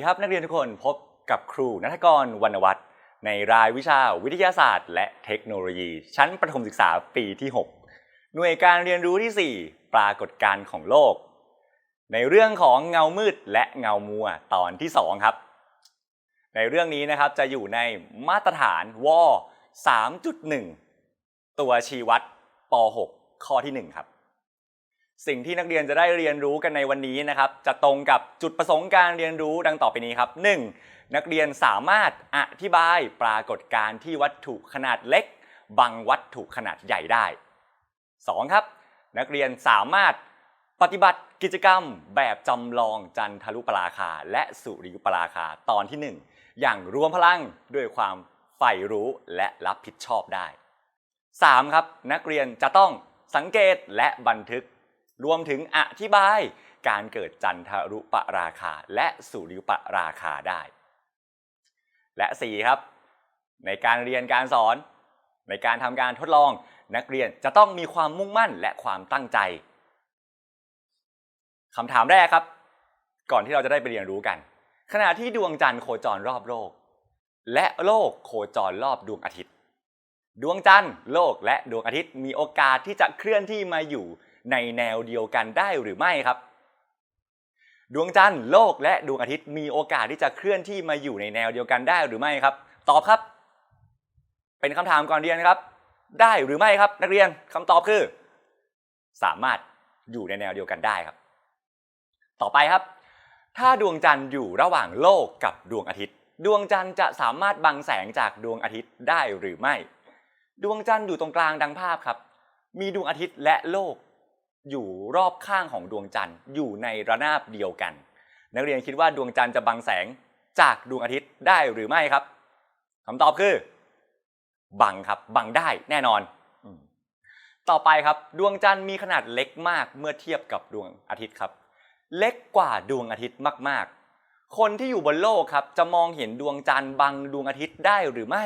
สดีครับนักเรียนทุกคนพบกับครูนัทกรวรรณวัฒน์ในรายวิชาวิทยาศาสตร์ และเทคโนโลยี ชั้นประถมศึกษาปีที่ 6 หน่วยการเรียนรู้ที่ 4 ปรากฏการณ์ของโลก ในเรื่องของเงามืดและเงามัวตอนที่ 2 ครับ ในเรื่องนี้นะครับจะอยู่ในมาตรฐานว3.1 ตัวชี้วัดป .6 ข้อที่ 1 ครับ สิ่งที่นักเรียนจะได้เรียนรู้กันในวันนี้นะครับจะตรงกับจุดประสงค์การเรียนรู้ดังต่อไปนี้ครับ 1. นักเรียนสามารถอธิบายปรากฏการณ์ที่วัตถุขนาดเล็ก บังวัตถุขนาดใหญ่ได้ 2. ครับ นักเรียนสามารถปฏิบัติกิจกรรมแบบจำลองจันทรุปราคา และสุริยุปราคาตอนที่ 1 อย่างรวมพลังด้วยความใฝ่รู้และรับผิดชอบได้ 3. ครับ นักเรียนจะต้องสังเกตและบันทึก รวมถึงอธิบายการเกิดจันทรุปราคาและสุริยุปราคาได้ และ 4 ครับ ในการเรียนการสอน ในการทำการทดลองนักเรียนจะต้องมีความมุ่งมั่นและความตั้งใจคำถามแรกครับ ก่อนที่เราจะได้ไปเรียนรู้กัน ขณะที่ดวงจันทร์โคจรรอบโลก และโลกโคจรรอบดวงอาทิตย์ ดวงจันทร์ โลกและดวงอาทิตย์มีโอกาสที่จะเคลื่อนที่มาอยู่ ในแนวเดียวกันได้หรือไม่ครับ ดวงจันทร์โลกและดวงอาทิตย์มีโอกาสที่จะเคลื่อนที่มาอยู่ในแนวเดียวกันได้หรือไม่ครับ ตอบครับ เป็นคำถามก่อนเรียนนะครับ ได้หรือไม่ครับ นักเรียนคำตอบคือ สามารถอยู่ในแนวเดียวกันได้ครับ ต่อไปครับ ถ้าดวงจันทร์อยู่ระหว่างโลกกับดวงอาทิตย์ ดวงจันทร์จะสามารถบังแสงจากดวงอาทิตย์ได้หรือไม่ ดวงจันทร์อยู่ตรงกลางดังภาพครับ มีดวงอาทิตย์และโลก อยู่รอบข้างของดวงจันทร์อยู่ในระนาบเดียวกัน นักเรียนคิดว่าดวงจันทร์จะบังแสงจากดวงอาทิตย์ได้หรือไม่ครับคำตอบคือ บังครับบังได้แน่นอน ต่อไปครับดวงจันทร์มีขนาดเล็กมากเมื่อเทียบกับดวงอาทิตย์ครับ เล็กกว่าดวงอาทิตย์มาก ๆ คนที่อยู่บนโลกครับ จะมองเห็นดวงจันทร์บังดวงอาทิตย์ได้หรือไม่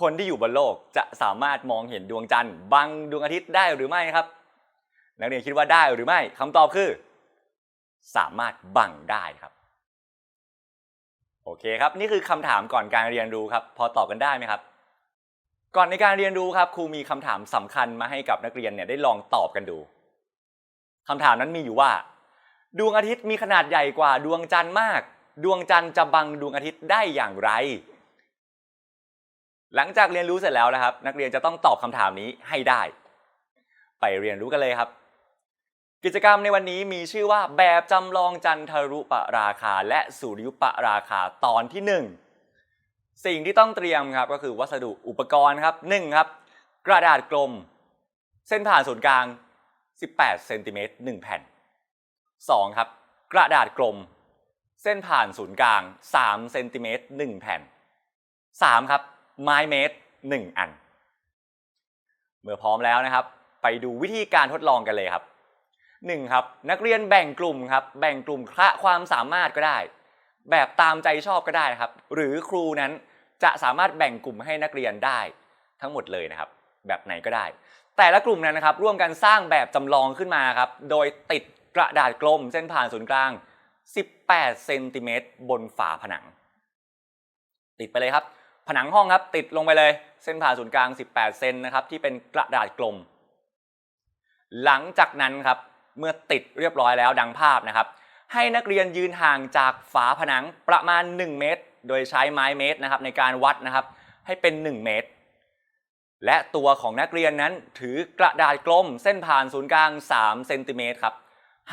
คนที่อยู่บนโลกจะสามารถมองเห็นดวงจันทร์บังดวงอาทิตย์ได้หรือไม่ครับ นักเรียนคิดว่าได้หรือไม่คำตอบคือ สามารถบังได้ครับ โอเคครับ นี่คือคำถามก่อนการเรียนรู้ครับ พอตอบกันได้ไหมครับ ก่อนในการเรียนรู้ครับ ครูมีคำถามสำคัญมาให้กับนักเรียนเนี่ยได้ลองตอบกันดูคำถามนั้นมีอยู่ว่า ดวงอาทิตย์มีขนาดใหญ่กว่าดวงจันทร์มาก ดวงจันทร์จะบังดวงอาทิตย์ได้อย่างไร หลังจากเรียนรู้เสร็จแล้วนะครับ นักเรียนจะต้องตอบคำถามนี้ให้ได้ ไปเรียนรู้กันเลยครับ กิจกรรมในวันนี้มีชื่อว่าแบบจำลองจันทรุปราคา และสุริยุปราคาตอนที่ 1 สิ่งที่ต้องเตรียมครับก็คือวัสดุอุปกรณ์ครับ1ครับ กระดาษกลม เส้นผ่านศูนย์กลาง 18เซนติเมตร1แผ่น 2 ครับ กระดาษกลม เส้นผ่านศูนย์กลาง3เซนติเมตร1แผ่น 3 ครับ ไม้เมตร 1 อัน เมื่อพร้อมแล้วนะครับ ไปดูวิธีการทดลองกันเลยครับ 1. ครับนักเรียนแบ่งกลุ่มครับแบ่งกลุ่มคละความสามารถก็ได้ แบบตามใจชอบก็ได้นะครับ หรือครูนั้นจะสามารถแบ่งกลุ่มให้นักเรียนได้ทั้งหมดเลยนะครับ แบบไหนก็ได้ แต่ละกลุ่มนั้นนะครับร่วมกันสร้างแบบจำลองขึ้นมาครับโดยติดกระดาษกลมเส้นผ่านศูนย์กลาง 18 เซนติเมตรบนฝาผนัง ติดไปเลยครับ ผนังห้องครับติดลงไปเลยเส้นผ่านศูนย์กลาง 18 เซนนะครับที่เป็นกระดาษกลม หลังจากนั้นครับ เมื่อติดเรียบร้อยแล้วดังภาพนะครับ ให้นักเรียนยืนห่างจากฝาผนังประมาณ 1 เมตร โดยใช้ไม้เมตรนะครับในการวัดนะครับ ให้เป็น 1 เมตร และตัวของนักเรียนนั้นถือกระดาษกลมเส้นผ่านศูนย์กลาง3เซนติเมตรครับ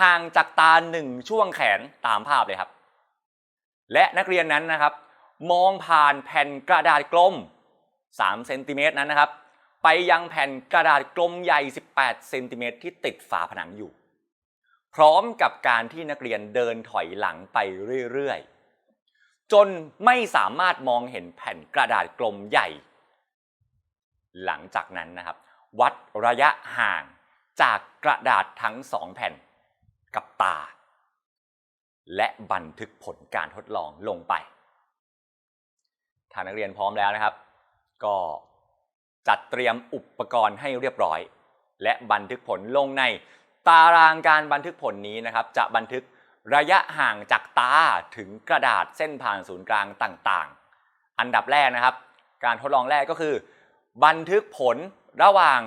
ห่างจากตา1ช่วงแขนตามภาพเลยครับ และนักเรียนนั้นนะครับ มองผ่านแผ่นกระดาษกลม3เซนติเมตรนั้นนะครับ ไปยังแผ่นกระดาษกลมใหญ่ 18เซนติเมตรที่ติดฝาผนังอยู่ พร้อมกับการที่นักเรียนเดินถอยหลังไปเรื่อยๆ จนไม่สามารถมองเห็นแผ่นกระดาษกลมใหญ่ หลังจากนั้นนะครับ วัดระยะห่างจากกระดาษทั้งสองแผ่นกับตา และบันทึกผลการทดลองลงไป ถ้านักเรียนพร้อมแล้วนะครับ ก็จัดเตรียมอุปกรณ์ให้เรียบร้อย และบันทึกผลลงใน ตารางการบันทึกผลนี้นะครับจะบันทึกระยะห่างจากตาถึงกระดาษเส้นผ่านศูนย์กลางต่างๆ อันดับแรกนะครับ การทดลองแรกก็คือ บันทึกผลระหว่าง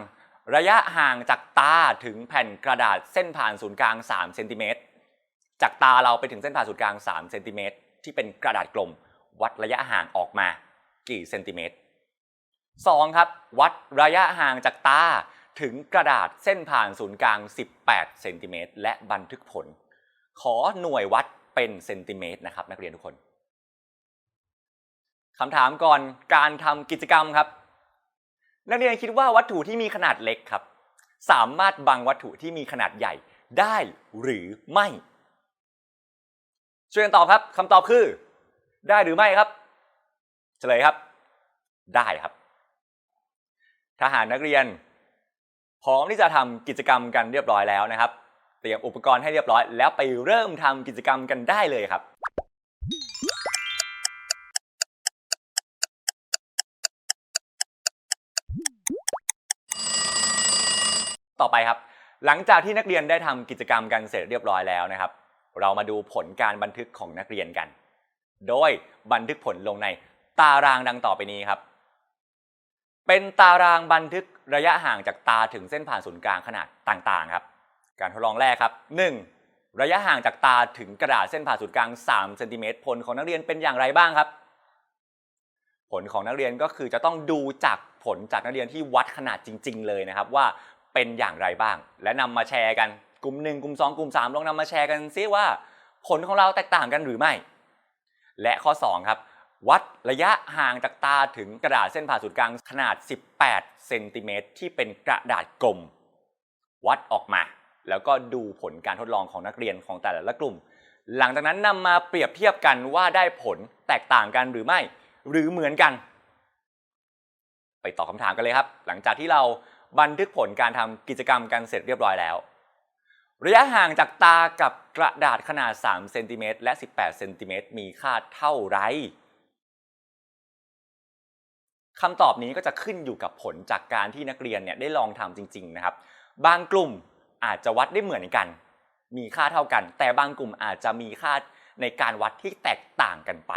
ระยะห่างจากตาถึงแผ่นกระดาษเส้นผ่านศูนย์กลาง3เซนติเมตรจากตาเราไปถึงเส้นผ่านศูนย์กลาง3เซนติเมตรที่เป็นกระดาษกลม วัดระยะห่างออกมากี่เซนติเมตร 2. ครับ วัดระยะห่างจากตา ถึงกระดาษเส้นผ่านศูนย์กลาง 18 เซนติเมตรและบันทึกผล ขอหน่วยวัดเป็นเซนติเมตรนะครับ นักเรียนทุกคนคำถามก่อนการทำกิจกรรมครับ นักเรียนคิดว่าวัตถุที่มีขนาดเล็กครับ สามารถบังวัตถุที่มีขนาดใหญ่ได้หรือไม่ ช่วยกันตอบครับคำตอบคือ ได้หรือไม่ครับ เฉลยครับ ได้ครับทหารนักเรียน พร้อมที่จะทำกิจกรรมกันเรียบร้อยแล้วนะครับ เตรียมอุปกรณ์ให้เรียบร้อย แล้วไปเริ่มทำกิจกรรมกันได้เลยครับต่อไปครับ หลังจากที่นักเรียนได้ทำกิจกรรมกันเสร็จเรียบร้อยแล้วนะครับ เรามาดูผลการบันทึกของนักเรียนกัน โดยบันทึกผลลงในตารางดังต่อไปนี้ครับ เป็นตารางบันทึกระยะห่างจากตาถึงเส้นผ่านศูนย์กลางขนาดต่างๆครับ การทดลองแรกครับ 1. ระยะห่างจากตาถึงกระดาษเส้นผ่านศูนย์กลาง3เซนติเมตรผลของนักเรียนเป็นอย่างไรบ้างครับ ผลของนักเรียนก็คือจะต้องดูจากผลจากนักเรียนที่วัดขนาดจริง ๆ เลยนะครับว่าเป็นอย่างไรบ้าง และนำมาแชร์กันกลุ่ม 1 กลุ่ม 2 กลุ่ม 3 ลองนำมาแชร์กันซิว่า ผลของเราแตกต่างกันหรือไม่ และข้อ 2 ครับ วัดระยะห่างจากตาถึงกระดาษเส้นผ่าศูนย์กลางขนาด 18 เซนติเมตรที่เป็นกระดาษกลม วัดออกมา แล้วก็ดูผลการทดลองของนักเรียนของแต่ละกลุ่ม หลังจากนั้นนำมาเปรียบเทียบกันว่าได้ผลแตกต่างกันหรือไม่ หรือเหมือนกัน ไปตอบคำถามกันเลยครับ หลังจากที่เราบันทึกผลการทำกิจกรรมกันเสร็จเรียบร้อยแล้วระยะห่างจากตากับกระดาษขนาด 3 เซนติเมตรและ 18 เซนติเมตรมีค่าเท่าไร คำตอบนี้ก็จะขึ้นอยู่กับผลจากการที่นักเรียนเนี่ยได้ลองทำจริง ๆ นะครับ บางกลุ่มอาจจะวัดได้เหมือนกัน มีค่าเท่ากัน แต่บางกลุ่มอาจจะมีค่าในการวัดที่แตกต่างกันไป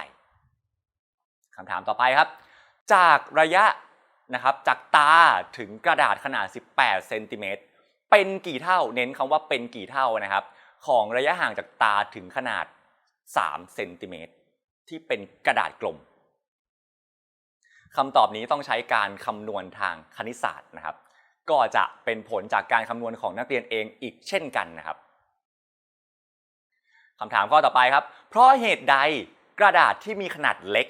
คำถามต่อไปครับ จากระยะนะครับจากตาถึงกระดาษขนาด 18 เซนติเมตร เป็นกี่เท่า เน้นคำว่าเป็นกี่เท่านะครับ ของระยะห่างจากตาถึงขนาด 3 เซนติเมตรที่เป็นกระดาษกลม คำตอบนี้ต้องใช้การคำนวณทางคณิตศาสตร์นะครับ ก็จะเป็นผลจากการคำนวณของนักเรียนเองอีกเช่นกันนะครับคำถามข้อต่อไปครับ เพราะเหตุใดกระดาษที่มีขนาดเล็ก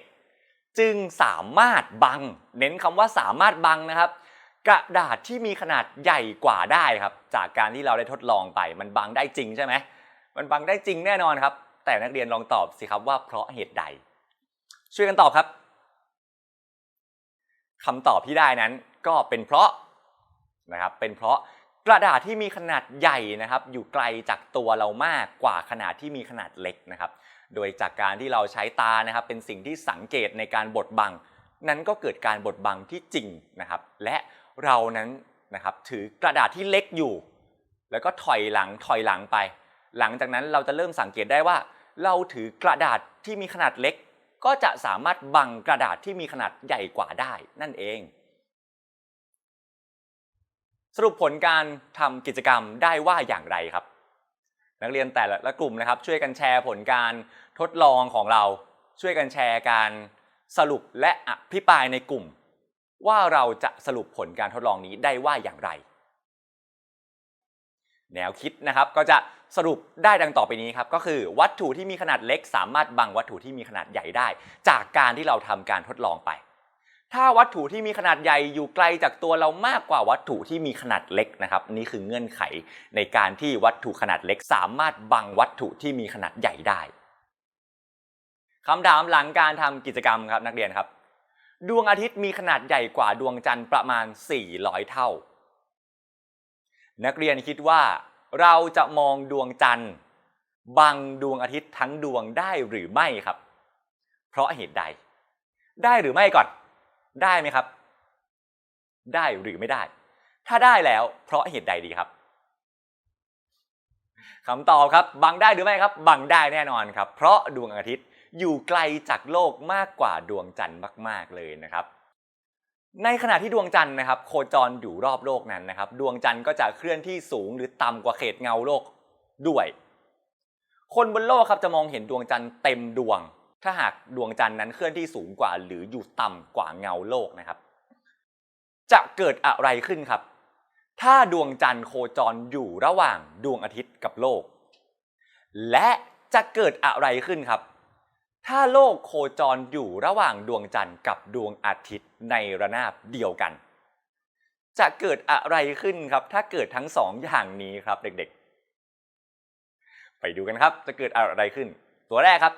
จึงสามารถบัง เน้นคำว่าสามารถบังนะครับ กระดาษที่มีขนาดใหญ่กว่าได้ครับ จากการที่เราได้ทดลองไป มันบังได้จริงใช่ไหมมันบังได้จริงแน่นอนครับ แต่นักเรียนลองตอบสิครับว่าเพราะเหตุใด ช่วยกันตอบครับ คำตอบที่ได้นั้นก็เป็นเพราะนะครับเป็นเพราะกระดาษที่มีขนาดใหญ่นะครับ อยู่ไกลจากตัวเรามากกว่าขนาดที่มีขนาดเล็กนะครับ โดยจากการที่เราใช้ตานะครับ เป็นสิ่งที่สังเกตในการบดบัง นั้นก็เกิดการบดบังที่จริงนะครับ และเรานั้นนะครับถือกระดาษที่เล็กอยู่ แล้วก็ถอยหลังถอยหลังไป หลังจากนั้นเราจะเริ่มสังเกตได้ว่า เราถือกระดาษที่มีขนาดเล็ก ก็จะสามารถบังกระดาษที่มีขนาดใหญ่กว่าได้นั่นเอง สรุปผลการทำกิจกรรมได้ว่าอย่างไรครับ นักเรียนแต่ละกลุ่มนะครับ ช่วยกันแชร์ผลการทดลองของเรา ช่วยกันแชร์การสรุปและอภิปรายในกลุ่ม ว่าเราจะสรุปผลการทดลองนี้ได้ว่าอย่างไร แนวคิดนะครับก็จะ สรุปได้ดังต่อไปนี้ครับก็คือวัตถุที่มีขนาดเล็ก สามารถบังวัตถุที่มีขนาดใหญ่ได้ จากการที่เราทำการทดลองไป ถ้าวัตถุที่มีขนาดใหญ่อยู่ไกลจากตัวเรามากกว่าวัตถุที่มีขนาดเล็กนะครับนี่คือเงื่อนไขในการที่วัตถุขนาดเล็ก สามารถบังวัตถุที่มีขนาดใหญ่ได้คำถามหลังการทำกิจกรรมครับนักเรียนครับ ดวงอาทิตย์มีขนาดใหญ่กว่าดวงจันทร์ประมาณ 400 เท่า นักเรียนคิดว่า เราจะมองดวงจันทร์บังดวงอาทิตย์ทั้งดวงได้หรือไม่ครับ เพราะเหตุใด ได้หรือไม่ก่อน ได้ไหมครับ ได้หรือไม่ได้ ถ้าได้แล้ว เพราะเหตุใดดีครับคำตอบครับ บังได้หรือไม่ครับ บังได้แน่นอนครับ เพราะดวงอาทิตย์อยู่ไกลจากโลกมากกว่าดวงจันทร์มาก ๆเลยนะครับ ในขณะที่ดวงจันทร์นะครับโคจรอยู่รอบโลกนั้นนะครับดวงจันทร์ก็จะเคลื่อนที่สูงหรือต่ำกว่าเขตเงาโลกด้วย คนบนโลกครับจะมองเห็นดวงจันทร์เต็มดวง ถ้าหากดวงจันทร์นั้นเคลื่อนที่สูงกว่า หรืออยู่ต่ำกว่าเงาโลกนะครับ จะเกิดอะไรขึ้นครับ ถ้าดวงจันทร์โคจรอยู่ระหว่างดวงอาทิตย์กับโลก และจะเกิดอะไรขึ้นครับ ถ้าโลกโคจรอยู่ระหว่างดวงจันทร์กับดวงอาทิตย์ในระนาบเดียวกัน จะเกิดอะไรขึ้นครับ ถ้าเกิดทั้งสองอย่างนี้ครับเด็กๆ ไปดูกันครับ จะเกิดอะไรขึ้น ตัวแรกครับ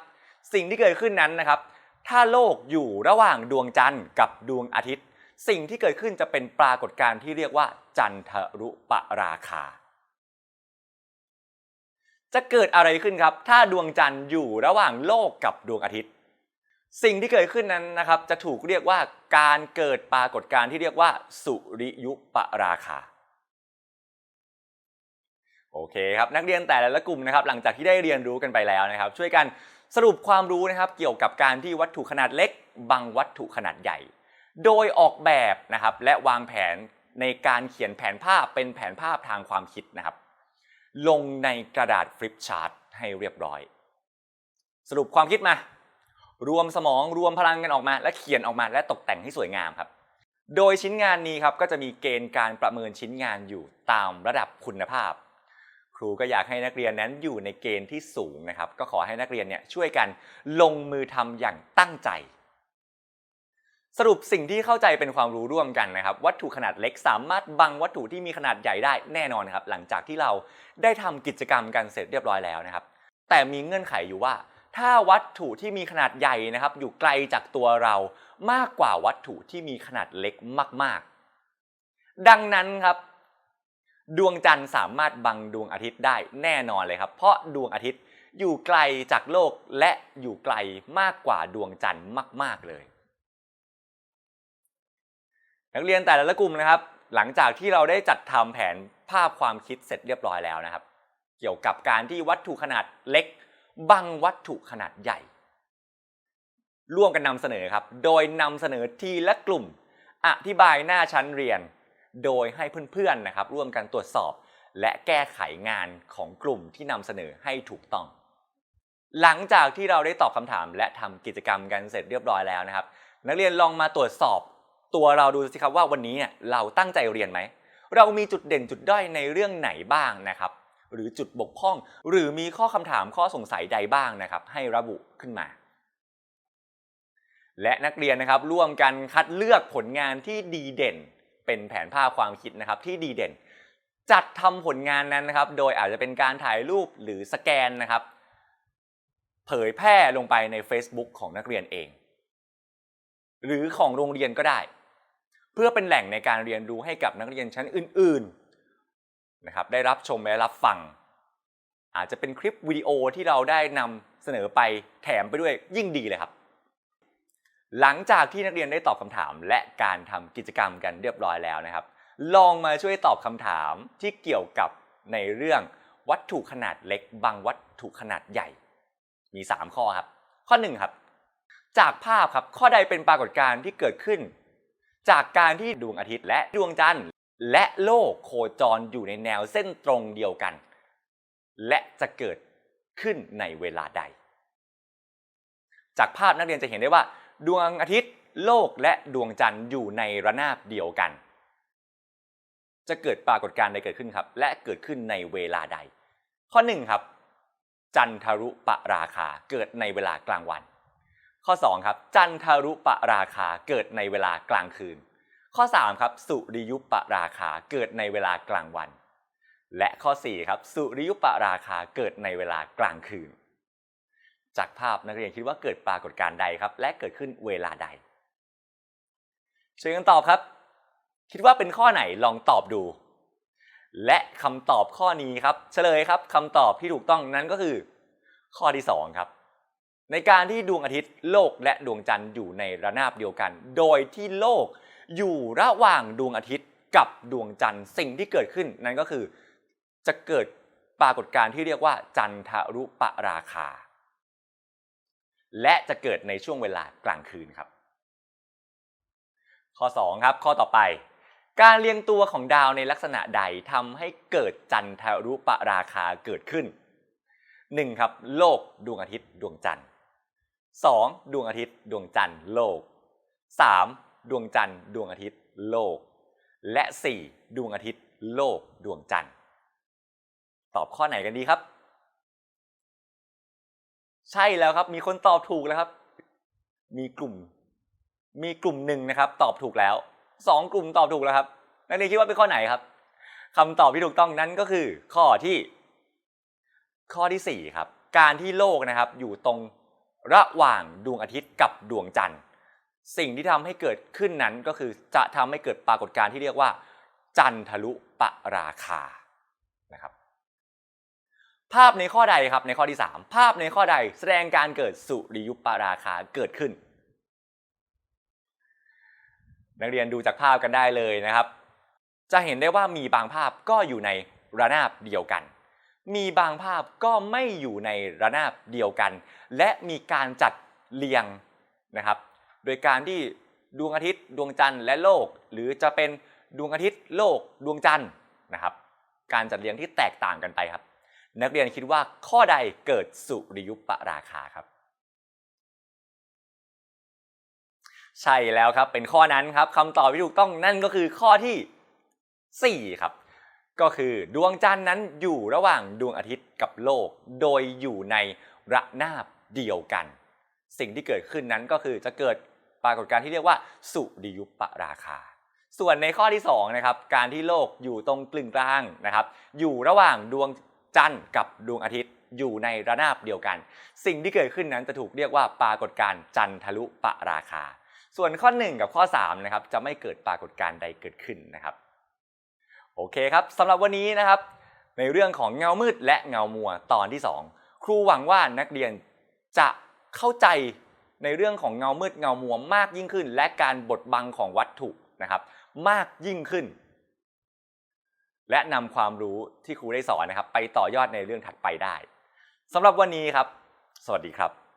สิ่งที่เกิดขึ้นนั้นนะครับ ถ้าโลกอยู่ระหว่างดวงจันทร์กับดวงอาทิตย์ สิ่งที่เกิดขึ้นจะเป็นปรากฏการณ์ที่เรียกว่าจันทรุปราคา จะเกิดอะไรขึ้นครับ ถ้าดวงจันทร์อยู่ระหว่างโลกกับดวงอาทิตย์ สิ่งที่เกิดขึ้นนั้นนะครับ จะถูกเรียกว่าการเกิดปรากฏการณ์ที่เรียกว่า สุริยุปราคาโอเคครับนักเรียนแต่ละกลุ่มนะครับ หลังจากที่ได้เรียนรู้กันไปแล้วนะครับ ช่วยกันสรุปความรู้นะครับเกี่ยวกับการที่วัตถุขนาดเล็ก บังวัตถุขนาดใหญ่ โดยออกแบบนะครับและวางแผนในการเขียนแผนภาพเป็นแผนภาพทางความคิดนะครับ ลงในกระดาษฟลิปชาร์ตให้เรียบร้อย สรุปความคิดมา รวมสมองรวมพลังกันออกมา และเขียนออกมาและตกแต่งให้สวยงามครับ โดยชิ้นงานนี้ครับก็จะมีเกณฑ์การประเมินชิ้นงานอยู่ตามระดับคุณภาพ ครูก็อยากให้นักเรียนนั้นอยู่ในเกณฑ์ที่สูงนะครับ ก็ขอให้นักเรียนเนี่ยช่วยกันลงมือทำอย่างตั้งใจ สรุปสิ่งที่เข้าใจเป็นความรู้ร่วมกันนะครับ วัตถุขนาดเล็กสามารถบังวัตถุที่มีขนาดใหญ่ได้แน่นอนครับ หลังจากที่เราได้ทำกิจกรรมกันเสร็จเรียบร้อยแล้วนะครับ แต่มีเงื่อนไขอยู่ว่า ถ้าวัตถุที่มีขนาดใหญ่นะครับ อยู่ไกลจากตัวเรามากกว่าวัตถุที่มีขนาดเล็กมาก ๆ ดังนั้นครับ ดวงจันทร์สามารถบังดวงอาทิตย์ได้แน่นอนเลยครับ เพราะดวงอาทิตย์อยู่ไกลจากโลกและอยู่ไกลมากกว่าดวงจันทร์มาก ๆเลย นักเรียนแต่ละกลุ่มนะครับ หลังจากที่เราได้จัดทำแผนภาพความคิดเสร็จเรียบร้อยแล้วนะครับ เกี่ยวกับการที่วัตถุขนาดเล็ก บังวัตถุขนาดใหญ่ ร่วมกันนำเสนอครับ โดยนำเสนอทีละกลุ่ม อธิบายหน้าชั้นเรียน โดยให้เพื่อนๆนะครับ ร่วมกันตรวจสอบ และแก้ไขงานของกลุ่มที่นำเสนอให้ถูกต้อง หลังจากที่เราได้ตอบคำถาม และทำกิจกรรมกันเสร็จเรียบร้อยแล้วนะครับ นักเรียนลองมาตรวจสอบ ตัวเราดูสิครับว่าวันนี้เนี่ยเราตั้งใจเรียนไหม เรามีจุดเด่นจุดด้อยในเรื่องไหนบ้างนะครับ หรือจุดบกพร่อง หรือมีข้อคำถามข้อสงสัยใดบ้างนะครับ ให้ระบุขึ้นมา และนักเรียนนะครับร่วมกันคัดเลือกผลงานที่ดีเด่น เป็นแผนภาพความคิดนะครับที่ดีเด่น จัดทำผลงานนั้นนะครับ โดยอาจจะเป็นการถ่ายรูปหรือสแกนนะครับ เผยแพร่ลงไปใน Facebook ของนักเรียนเอง หรือของโรงเรียนก็ได้ เพื่อเป็นแหล่งในการเรียนรู้ให้กับนักเรียนชั้นอื่นๆนะครับได้รับชมและรับฟัง อาจจะเป็นคลิปวิดีโอที่เราได้นำเสนอไปแถมไปด้วยยิ่งดีเลยครับ หลังจากที่นักเรียนได้ตอบคำถามและการทำกิจกรรมกันเรียบร้อยแล้วนะครับ ลองมาช่วยตอบคำถามที่เกี่ยวกับในเรื่องวัตถุขนาดเล็ก บางวัตถุขนาดใหญ่ มี 3 ข้อครับ ข้อ 1 ครับ จากภาพครับข้อใดเป็นปรากฏการณ์ที่เกิดขึ้น จากการที่ดวงอาทิตย์และดวงจันทร์ และโลกโคจรอยู่ในแนวเส้นตรงเดียวกัน และจะเกิดขึ้นในเวลาใด จากภาพนักเรียนจะเห็นได้ว่า ดวงอาทิตย์ โลกและดวงจันทร์อยู่ในระนาบเดียวกัน จะเกิดปรากฏการณ์ใดเกิดขึ้นครับ และเกิดขึ้นในเวลาใด ข้อ1ครับ จันทรุปราคาเกิดในเวลากลางวัน ข้อ 2 ครับ จันทรุปราคาเกิดในเวลากลางคืน ข้อ 3 ครับ สุริยุปราคาเกิดในเวลากลางวัน และข้อ 4 ครับ สุริยุปราคาเกิดในเวลากลางคืน จากภาพนักเรียนคิดว่าเกิดปรากฏการณ์ใดครับ และเกิดขึ้นเวลาใดช่วยกันตอบครับ คิดว่าเป็นข้อไหนลองตอบดู และคำตอบข้อนี้ครับ เฉลยครับคำตอบที่ถูกต้องนั้นก็คือ ข้อที่ 2 ครับ ในการที่ดวงอาทิตย์โลกและดวงจันทร์อยู่ในระนาบเดียวกัน โดยที่โลกอยู่ระหว่างดวงอาทิตย์กับดวงจันทร์สิ่งที่เกิดขึ้นนั่นก็คือ จะเกิดปรากฏการณ์ที่เรียกว่า จันทรุปราคา และจะเกิดในช่วงเวลากลางคืนครับ ข้อ 2 ครับ ข้อต่อไป การเรียงตัวของดาวในลักษณะใดทำให้เกิดจันทรุปราคาเกิดขึ้น 1. ครับ โลกดวงอาทิตย์ดวงจันทร์ 2. ดวงอาทิตย์ ดวงจันทร์โลก 3. ดวงจันทร์ ดวงอาทิตย์โลก และ 4. ดวงอาทิตย์ โลก ดวงจันทร์ ตอบข้อไหนกันดีครับ ใช่แล้วครับ มีคนตอบถูกแล้วครับ มีกลุ่ม มีกลุ่มหนึ่งนะครับ ตอบถูกแล้วสองกลุ่มตอบถูกแล้วครับ นักเรียนคิดว่าเป็นข้อไหนครับคำตอบที่ถูกต้องนั้นก็คือ ข้อที่ ข้อที่ 4 ครับ การที่โลกนะครับอยู่ตรง ระหว่างดวงอาทิตย์กับดวงจันทร์ สิ่งที่ทำให้เกิดขึ้นนั้นก็คือจะทำให้เกิดปรากฏการณ์ที่เรียกว่า จันทรุปราคานะครับภาพในข้อใดครับในข้อที่ 3 ภาพในข้อใดแสดงการเกิดสุริยุปราคาเกิดขึ้น นักเรียนดูจากภาพกันได้เลยนะครับ จะเห็นได้ว่ามีบางภาพก็อยู่ในระนาบเดียวกัน มีบางภาพก็ไม่อยู่ในระนาบเดียวกัน และมีการจัดเรียงนะครับ โดยการที่ดวงอาทิตย์ ดวงจันทร์และโลก หรือจะเป็นดวงอาทิตย์โลก ดวงจันทร์นะครับ การจัดเรียงที่แตกต่างกันไปครับ นักเรียนคิดว่าข้อใดเกิดสุริยุปราคาครับ ใช่แล้วครับเป็นข้อนั้นครับคำตอบที่ถูกต้องนั่นก็คือข้อที่ 4 ครับ ก็คือดวงจันทร์นั้นอยู่ระหว่างดวงอาทิตย์กับโลก โดยอยู่ในระนาบเดียวกัน สิ่งที่เกิดขึ้นนั้นก็คือจะเกิดปรากฏการณ์ที่เรียกว่า สุริยุปราคา ส่วนในข้อที่2นะครับการที่โลกอยู่ตรงกลึงกลางนะครับ อยู่ระหว่างดวงจันทร์กับดวงอาทิตย์อยู่ในระนาบเดียวกัน สิ่งที่เกิดขึ้นนั้นจะถูกเรียกว่าปรากฏการณ์จันทรุปราคา ส่วนข้อ 1 กับข้อ3นะครับจะไม่เกิดปรากฏการณ์ใดเกิดขึ้นนะครับ โอเคครับสำหรับวันนี้นะครับ ในเรื่องของเงามืดและเงามัวตอนที่ 2 ครูหวังว่านักเรียนจะเข้าใจในเรื่องของเงามืดเงามัวมากยิ่งขึ้น และการบดบังของวัตถุนะครับ มากยิ่งขึ้น และนำความรู้ที่ครูได้สอนนะครับ ไปต่อยอดในเรื่องถัดไปได้สำหรับวันนี้ครับ สวัสดีครับ